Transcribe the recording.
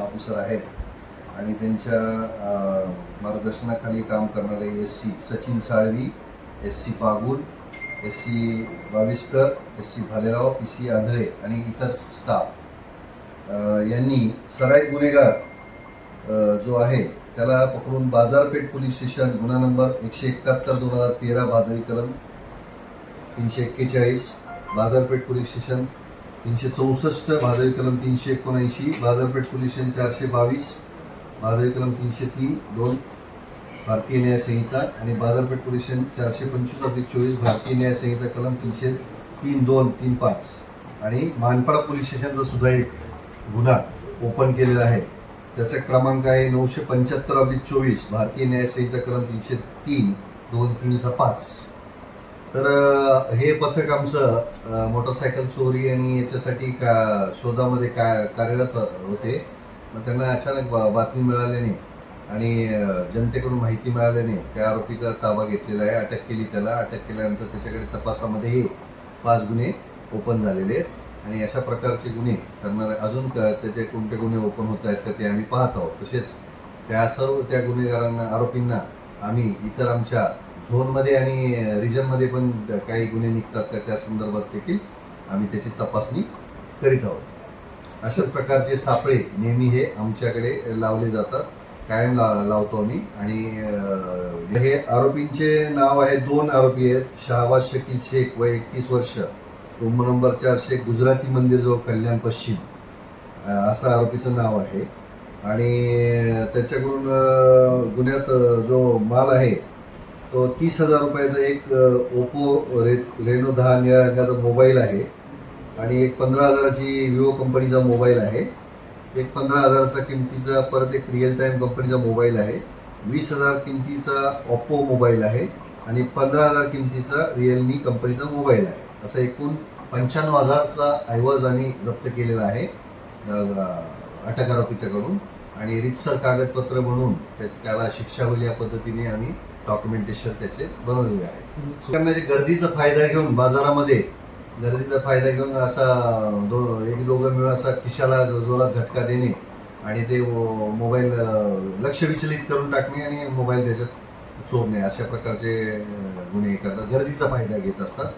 Officer आहेत. आणि त्यांच्या मार्गदर्शनाखाली काम करणारे S C Sachin Salvi S C Pagul S C Baviskar S C Bhalerao P C Andhale आणि इतर स्टाफ. यांनी सराई गुन्हेगार जो आहे त्याला पकडून बाजारपेठ पोलीस स्टेशन गुन्हा नंबर एकशे एकाहत्तर दोन हजार तेरा भादवी कलम तीनशे एक्केचाळीस बाजारपेठ पोलीस स्टेशन तीनशे चौसष्ट भादवी कलम तीनशे एकोणऐंशी बाजारपेठ पोल्युशन चारशे बावीस भादवी कलम तीनशे तीन दोन भारतीय न्याय संहिता आणि बाजारपेठ पोल्युशन चारशे पंचवीस अब्लिक चोवीस भारतीय न्याय संहिता कलम तीनशे तीन दोन तीन पाच. आणि मानपाडा पोलीस स्टेशनचा सुद्धा एक गुन्हा ओपन केलेला आहे त्याचा क्रमांक आहे नऊशे पंच्याहत्तर अब्लिक चोवीस भारतीय न्याय संहिता कलम तीनशे तीन दोन तीनचा पाच. तर हे पथक आमचं मोटरसायकल चोरी आणि याच्यासाठी का शोधामध्ये का कार्यरत होते. मग त्यांना अचानक बा- बातमी मिळाल्याने आणि जनतेकडून माहिती मिळाल्याने त्या आरोपीचा ताबा घेतलेला आहे. अटक केली त्याला. अटक केल्यानंतर त्याच्याकडे तपासामध्येही पाच गुन्हे ओपन झालेले आहेत. आणि अशा प्रकारचे गुन्हे करणारे अजून त्याचे कोणते गुन्हे ओपन होत आहेत का ते आम्ही पाहत आहोत. तसेच त्या सर्व त्या गुन्हेगारांना आरोपींना आम्ही इतर आमच्या झोनमध्ये आणि रिजनमध्ये पण काही गुन्हे निघतात का त्या संदर्भात देखील आम्ही त्याची तपासणी करीत आहोत. अशाच प्रकारचे सापळे नेहमी हे आमच्याकडे लावले जातात कायम ला लावतो आम्ही. आणि हे आरोपींचे नाव आहे दोन आरोपी आहेत. शहाबाज शकील शेख व एकतीस वर्ष रूम नंबर चारशे गुजराती मंदिर जवळ कल्याण पश्चिम. असं आरोपीचं नाव आहे. आणि त्याच्याकडून गुन्ह्यात जो माल आहे तो तीस हजार रुपयाचा एक ओपो ओप्पो रे रेनो दहा निळ्या रंगाचा मोबाईल आहे. आणि एक पंधरा हजाराची विवो कंपनीचा मोबाईल आहे. एक पंधरा हजाराचा किमतीचा परत एक रिअल टाईम कंपनीचा मोबाईल आहे. वीस हजार किमतीचा ओप्पो मोबाईल आहे. आणि पंधरा हजार किमतीचा रिअलमी कंपनीचा मोबाईल आहे. असं एकूण पंच्याण्णव हजारचा ऐवज आम्ही जप्त केलेला आहे अटक आरोपीच्याकडून आणि रितसर कागदपत्र म्हणून त्याला शिक्षा होईल या पद्धतीने आम्ही डॉक्युमेंटेशन त्याचे बनवलेले आहे त्यांना जे गर्दीचा फायदा घेऊन बाजारामध्ये गर्दीचा फायदा घेऊन असा दो एक दोघं मिळून असा खिशाला जो- जोरात झटका देणे आणि ते मोबाईल लक्ष विचलित करून टाकणे आणि मोबाईल त्याच्यात चोरणे अशा प्रकारचे गुन्हे करतात. गर्दीचा फायदा घेत असतात.